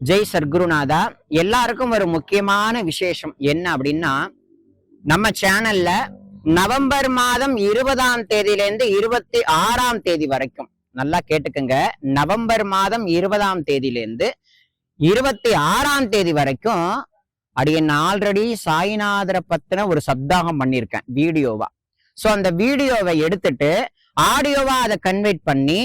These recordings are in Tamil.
ஜெய் சர்க்குருநாதா எல்லாருக்கும் ஒரு முக்கியமான விசேஷம் என்ன அப்படின்னா நம்ம சேனல்ல நவம்பர் மாதம் இருபதாம் தேதியிலேருந்து இருபத்தி ஆறாம் தேதி வரைக்கும் நல்லா கேட்டுக்கங்க நவம்பர் மாதம் இருபதாம் தேதியிலேருந்து இருபத்தி ஆறாம் தேதி வரைக்கும் அடியன் ஆல்ரெடி சாய்நாதரை பத்தின ஒரு சப்தாகம் பண்ணியிருக்கேன் வீடியோவா. சோ அந்த வீடியோவை எடுத்துட்டு ஆடியோவா அதை கன்வெர்ட் பண்ணி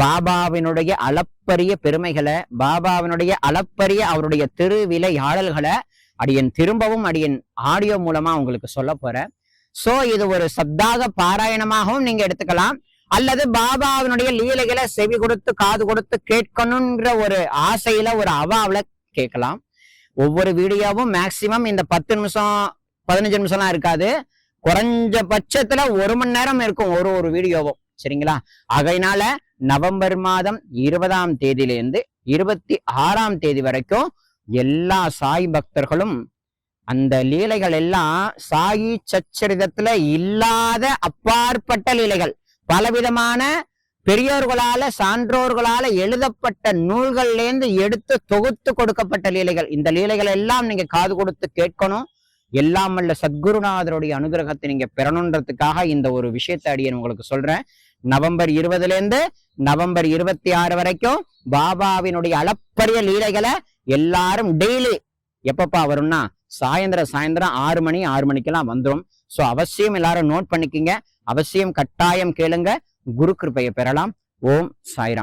பாபாவினுடைய அளப்பரிய பெருமைகளை பாபாவினுடைய அளப்பரிய அவருடைய திருவிலையாடல்களை அடியன் திரும்பவும் அடியன் ஆடியோ மூலமா உங்களுக்கு சொல்ல போறேன். சோ இது ஒரு சப்தாக பாராயணமாகவும் நீங்க எடுத்துக்கலாம். அல்லது பாபாவினுடைய லீலைகளை செவி கொடுத்து காது கொடுத்து கேட்கணுங்கிற ஒரு ஆசையில ஒரு அவாவில கேட்கலாம். ஒவ்வொரு வீடியோவும் மேக்சிமம் இந்த பத்து நிமிஷம் பதினஞ்சு நிமிஷம்லாம் இருக்காது. குறைஞ்ச பட்சத்துல ஒரு மணி நேரம் இருக்கும் ஒரு ஒரு வீடியோவும். சரிங்களா? ஆகையினால நவம்பர் மாதம் இருபதாம் தேதியிலிருந்து இருபத்தி ஆறாம் தேதி வரைக்கும் எல்லா சாய் பக்தர்களும் அந்த லீலைகள் எல்லாம் சாயி சச்சரிதத்துல இல்லாத அப்பாற்பட்ட லீலைகள். பலவிதமான பெரியோர்களால சான்றோர்களால எழுதப்பட்ட நூல்கள்லேருந்து எடுத்து தொகுத்து கொடுக்கப்பட்ட லீலைகள். இந்த லீலைகள் எல்லாம் நீங்க காது கொடுத்து கேட்கணும். எல்லாம் அல்ல சத்குருநாதருடைய அனுகிரகத்தை நீங்க பெறணுன்றதுக்காக இந்த ஒரு விஷயத்தை அடியன் உங்களுக்கு சொல்றேன். நவம்பர் இருபதுல இருந்து நவம்பர் இருபத்தி ஆறு வரைக்கும் பாபாவினுடைய அளப்பரிய லீலைகளை எல்லாரும் டெய்லி எப்பப்பா வரும்னா சாயந்தரம் சாயந்தரம் ஆறு மணி ஆறு மணிக்கெல்லாம் வந்துடும் சோ அவசியம் எல்லாரும் நோட் பண்ணிக்கிங்க. அவசியம் கட்டாயம் கேளுங்க. குரு கிருபையை பெறலாம். ஓம் சாய்ராம்.